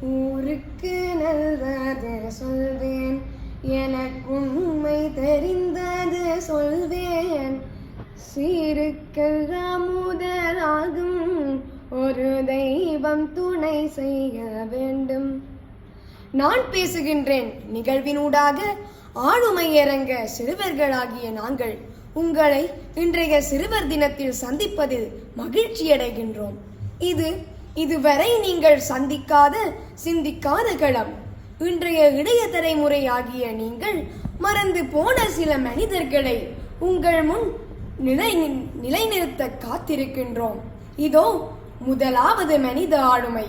ஊருக்கு நல்லது சொல்வேன். எனக்கு உண்மை தெரிந்தது சொல்வேன். சீருக்கெல்லாம் முதலாகும் ஒரு தெய்வம் துணை செய்ய வேண்டும். நான் பேசுகின்றேன் நிகழ்வினூடாக. ஆளுமை இறங்க சிறுவர்களாகிய நாங்கள் உங்களை இன்றைய சிறுவர் தினத்தில் சந்திப்பதில் மகிழ்ச்சியடைகின்றோம். இது இதுவரை நீங்கள் சந்திக்காத சிந்திக்காத களம். இன்றைய இளைய தலைமுறை ஆகிய நீங்கள் மறந்து போன சில மனிதர்களை உங்கள் முன் நிலை நிலைநிறுத்த காத்திருக்கின்றோம். இதோ முதலாவது மனித ஆளுமை.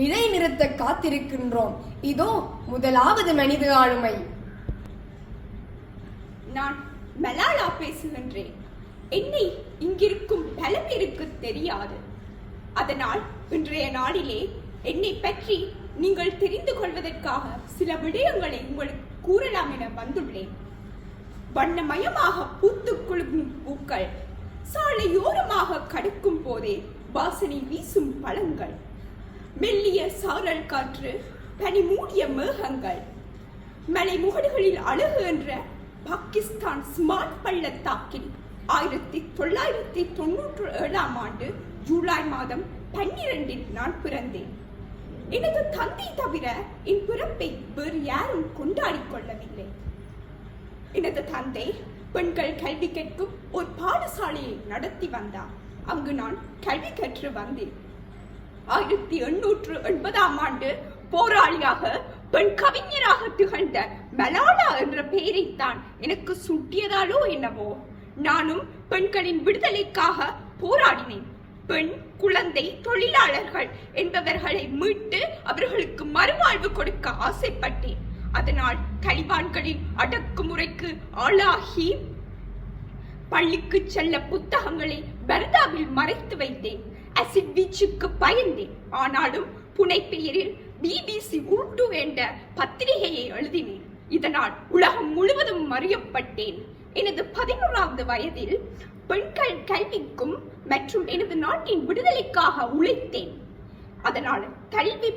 நிலைநிறுத்த காத்திருக்கின்றோம். இதோ முதலாவது மனித ஆளுமை. நான் மலாலா பேசுகின்றேன். என்னை இங்கிருக்கும் பல பேருக்கு தெரியாது. அதனால் இன்றைய நாளிலே என்னை பற்றி நீங்கள் தெரிந்து கொள்வதற்காக சில விடயங்களை உங்களுக்கு கூறலாம் என வந்துள்ளேன். வண்ணமயமாக பூத்து குழுகும் பூக்கள் சாலையோரமாக கடுக்கும் போதே வாசனை வீசும் பழங்கள் மெல்லிய சாரல் காற்று பனி மூடிய மேகங்கள் மலை முகடுகளில் அழகு என்ற பாகிஸ்தான் ஸ்மார்ட் பள்ளத்தாக்கில் ஆயிரத்தி தொள்ளாயிரத்தி தொண்ணூற்று ஏழாம் ஆண்டு ஜூலை மாதம் பன்னிரண்டில் நான் பிறந்தேன். எனது தந்தை தவிர என் பிறப்பை வேறு யாரும் கொண்டாடி கொள்ளவில்லை. எனது தந்தை பெண்கள் கல்வி கேட்கும் ஒரு பாடசாலையை நடத்தி வந்தார். அங்கு நான் கல்வி கற்று வந்தேன். ஆயிரத்தி எண்ணூற்று எண்பதாம் ஆண்டு போராளியாக பெண் கவிஞராக திகழ்ந்த மலாலா என்ற பெயரைத்தான் எனக்கு சுட்டியதாலோ என்னவோ நானும் பெண்களின் விடுதலைக்காக போராடினேன். பெண் குழந்தை தொழிலாளர்கள் என்பவர்களை மீட்டு அவர்களுக்கு மறுவாழ்வு கொடுக்க ஆசைப்பட்டேன். அதனால் தலிபான்களின் அடக்குமுறைக்கு ஆளாகி பள்ளிக்கு செல்ல புத்தகங்களை பர்தாவில் மறைத்து வைத்தேன். அசிட் வீச்சுக்கு பயந்தேன். ஆனாலும் புனை பெயரில் பிபிசி உருட்டு என்ற பத்திரிகையை எழுதினேன். இதனால் உலகம் முழுவதும் அறியப்பட்டேன். எனது பதினோராவது வயதில் பெண்கள் கல்விக்கும் மற்றும் எனது நாட்டின் விடுதலைக்காக உழைத்தேன். அதனால் கல்வி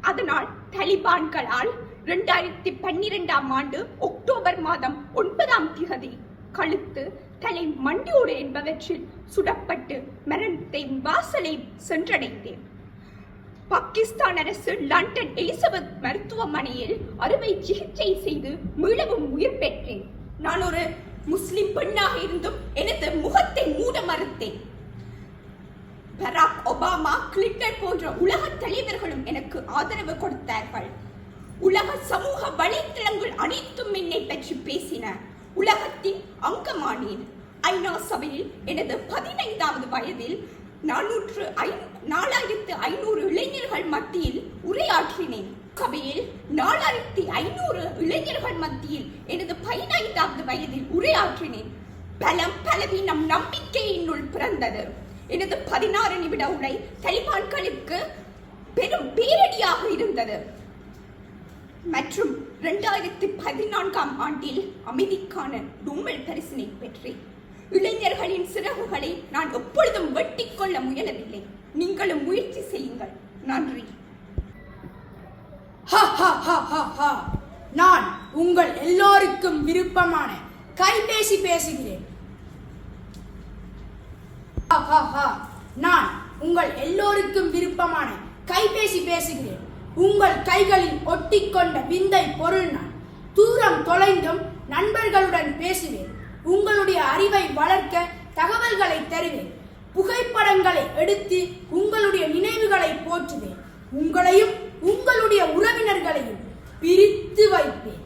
அதனால் தலிபான்களால் இரண்டாயிரத்தி பன்னிரெண்டாம் ஆண்டு அக்டோபர் மாதம் ஒன்பதாம் திகதி கழுத்து தலை மண்டியோடு என்பவற்றில் சுடப்பட்டு மரணத்தை வாசலை சென்றடைந்தேன். பாகிஸ்தான் அரசு லண்டன் எலிசபெத் மருத்துவமனையில் அறுவை சிகிச்சை செய்து மீளவும் உயிர் பெற்றேன். நான் ஒரு முஸ்லிம் பெண்ணாக இருந்தும் எனது முகத்தை மூட மறுத்தேன். பராக் ஒபாமா கிளின்டன் போன்ற உலக தலைவர்களும் எனக்கு ஆதரவு கொடுத்தார்கள். உலக சமூக வலைத்தளங்கள் அனைத்தும் என்னை பற்றி பேசின. உலகத்தின் அங்கமானேன். ஐநா சபையில் எனது பதினைந்தாவது வயதில் நானூற்று ஐ நாலாயிரத்து ஐநூறு இளைஞர்கள் மத்தியில் உரையாற்றினேன். சபையில் நாலாயிரத்தி ஐநூறு இளைஞர்கள் மத்தியில் எனது பதினைந்தாவது வயதில் உரையாற்றினேன். பலம் பலவீனம் நம்பிக்கையினுள் பிறந்தது. எனது பதினாறு நிமிட உரை தலிபான்களுக்கு பெரும் பேரடியாக இருந்தது. மற்றும் இரண்டாயிரத்தி பதினான்காம் ஆண்டில் அமைதிக்கான நோபல் பரிசினை பெற்றேன். இளைஞர்களின் சிறகுகளை நான் எப்பொழுதும் வெட்டிக்கொள்ள முயலவில்லை. நீங்களும் முயற்சி செய்யுங்கள். நன்றி. நான் உங்கள் எல்லோருக்கும் விருப்பமான கைபேசி பேசுகிறேன். நான் உங்கள் எல்லோருக்கும் விருப்பமான கைபேசி பேசுகிறேன். உங்கள் கைகளில் ஒட்டிக்கொண்ட விந்தை பொருள் நான் தூரம் தொலைந்தும் நண்பர்களுடன் பேசுவேன். உங்களுடைய அறிவை வளர்க்க தகவல்களை தருவேன். புகைப்படங்களை எடுத்து உங்களுடைய நினைவுகளை போற்றுவேன். உங்களையும் உங்களுடைய உறவினர்களையும் பிரித்து வைப்பேன்.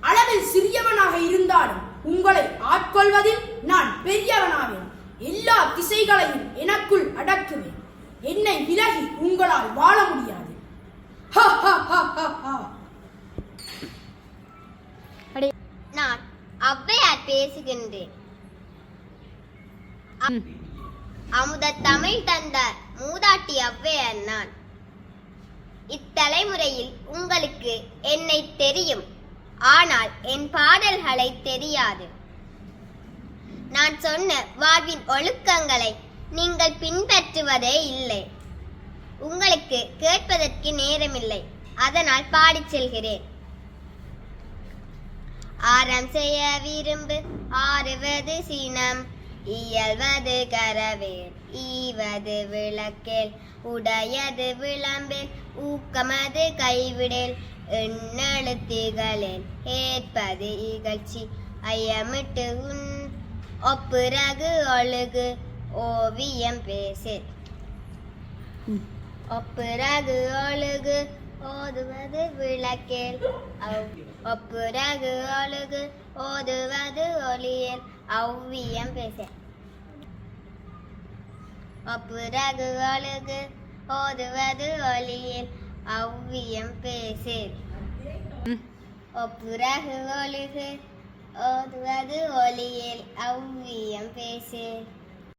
அளவில் சிறியவனாக இருந்தாலும் உங்களை ஆட்கொள்வதில் நான் பெரியவனாவேன். எல்லா திசைகளையும் எனக்குள் அடக்குவேன். என்னை விலகி உங்களால் வாழ முடியாது. ஹ, ஹ, ஹ, ஹ, பேசுகின்றேன். அமுத தமிழ் தந்த மூதாட்டி ஔவையார் நான் இத்தலைமுறையில் உங்களுக்கு என்னை தெரியும். ஆனால் என் பாடல்களை தெரியாது. நான் சொன்ன வாழ்வின் ஒழுக்கங்களை நீங்கள் பின்பற்றுவதே இல்லை. உங்களுக்கு கேட்பதற்கு நேரமில்லை. அதனால் பாடிச் செல்கிறேன். ஆரம் செய்ய விரும்பு. ஆறுவது சினம். இயல்வது கரவேல். ஈவது விளக்கேல். உடையது விளம்பில். ஊக்கமது கைவிடேல். எண்ணெழுத்துகளில். ஏற்பது இகழ்ச்சி. ஐயமிட்டு உன் ஒப்புரகு ஒழுகு ஓவியம் பேசு ஒப்புரகு ஒழுகு ஓதுவது விளக்கேல். ஒப்புரகு ஒழுகு ஓதுவது ஒளியேல். ஔவியம் பேச. ஒப்புரகு ஒழுகு ஓதுவது ஒளியேல். ஔவியம் பேசு. ஒப்புரகு ஒழுகு ஓதுவது ஒளியேல். ஔவியம் பேசு.